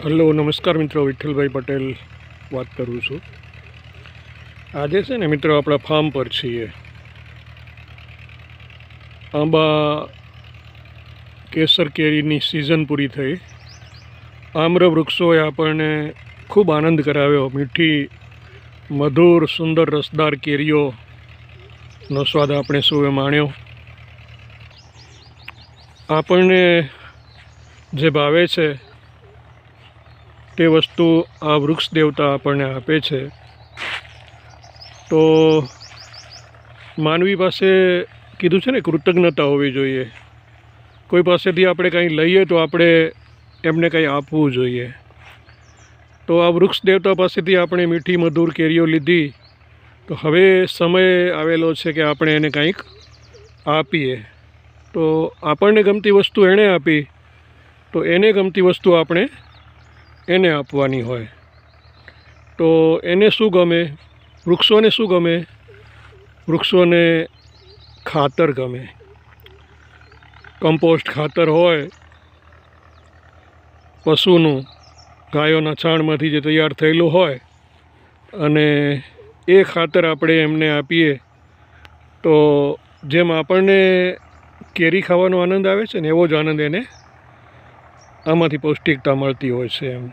Hello, નમસ્કાર મિત્રો, વિઠ્ઠલભાઈ પટેલ વાત કરું છું. આજે છે ને મિત્રો આપણા ફાર્મ પર છીએ. આંબા, કેસર કેરીની સિઝન પૂરી થઈ. આમ્ર વૃક્ષોએ આપણને ખૂબ આનંદ કરાવ્યો. મીઠી, મધુર, સુંદર રસદાર કેરીઓનો સ્વાદ આપણે સૌએ માણ્યો. આપણને જે ભાવે છે તે વસ્તુ આ વૃક્ષ દેવતા આપણને આપે છે. તો માનવી પાસે કીધું છે ને, કૃતજ્ઞતા હોવી જોઈએ. કોઈ પાસેથી આપણે કંઈ લઈએ તો આપણે એમને કંઈ આપવું જોઈએ. તો આ વૃક્ષ દેવતા પાસેથી આપણે મીઠી, મધુર કેરીઓ લીધી, તો હવે સમય આવેલો છે કે આપણે એને કંઈક આપીએ. તો આપણને ગમતી વસ્તુ એણે આપી, તો એને ગમતી વસ્તુ આપણે એને આપવાની હોય. તો એને શું ગમે? વૃક્ષોને શું ગમે? વૃક્ષોને ખાતર ગમે. કમ્પોસ્ટ ખાતર હોય, પશુનું, ગાયોના છાણમાંથી જે તૈયાર થયેલું હોય, અને એ ખાતર આપણે એમને આપીએ, તો જેમ આપણને કેરી ખાવાનો આનંદ આવે છે ને, એવો જ આનંદ એને આમાંથી પૌષ્ટિકતા મળતી હોય છે એમ.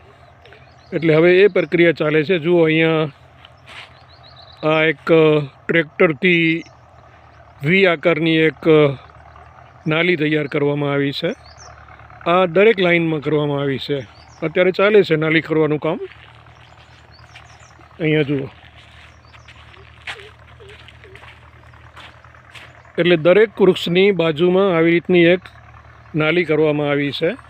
એટલે હવે એ પ્રક્રિયા ચાલે છે. જુઓ અહીંયા આ એક ટ્રેક્ટરથી વી આકારની એક નાલી તૈયાર કરવામાં આવી છે. આ દરેક લાઇનમાં કરવામાં આવી છે. અત્યારે ચાલે છે નાલી કરવાનું કામ. અહીંયા જુઓ. એટલે દરેક વૃક્ષની બાજુમાં આવી રીતની એક નાલી કરવામાં આવી છે.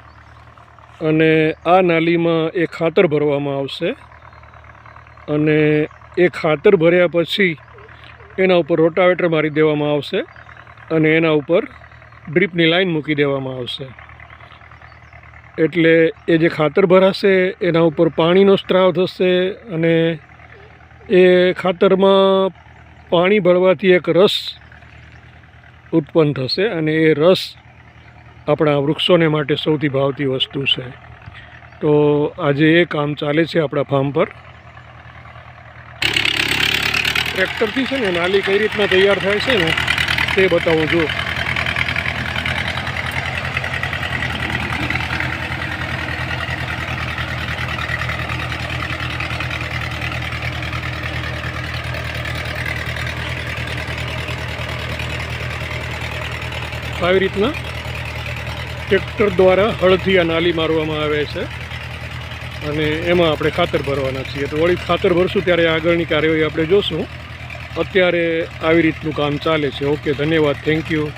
અને આ નાલીમાં એ ખાતર ભરવામાં આવશે. અને એ ખાતર ભર્યા પછી એના ઉપર રોટાવેટર મારી દેવામાં આવશે અને એના ઉપર ડ્રીપની લાઈન મૂકી દેવામાં આવશે. એટલે એ જે ખાતર ભરાશે, એના ઉપર પાણીનો સ્ત્રાવ થશે અને એ ખાતરમાં પાણી ભરવાથી એક રસ ઉત્પન્ન થશે અને એ રસ આપણા વૃક્ષોને માટે સૌથી ભાવતી વસ્તુ છે. તો આજે એ કામ ચાલે છે આપણા ફાર્મ પર. ટ્રેક્ટરથી છે ને નાલી કઈ રીતના તૈયાર થાય છે ને તે બતાવું જો આવી રીતના ટ્રેક્ટર દ્વારા હળથી આ નાલી મારવામાં આવે છે. અને એમાં આપણે ખાતર ભરવાના છીએ. તો વળી ખાતર ભરશું ત્યારે આગળની કાર્યવાહી આપણે જોશું. અત્યારે આવી રીતનું કામ ચાલે છે. ઓકે, ધન્યવાદ. Thank you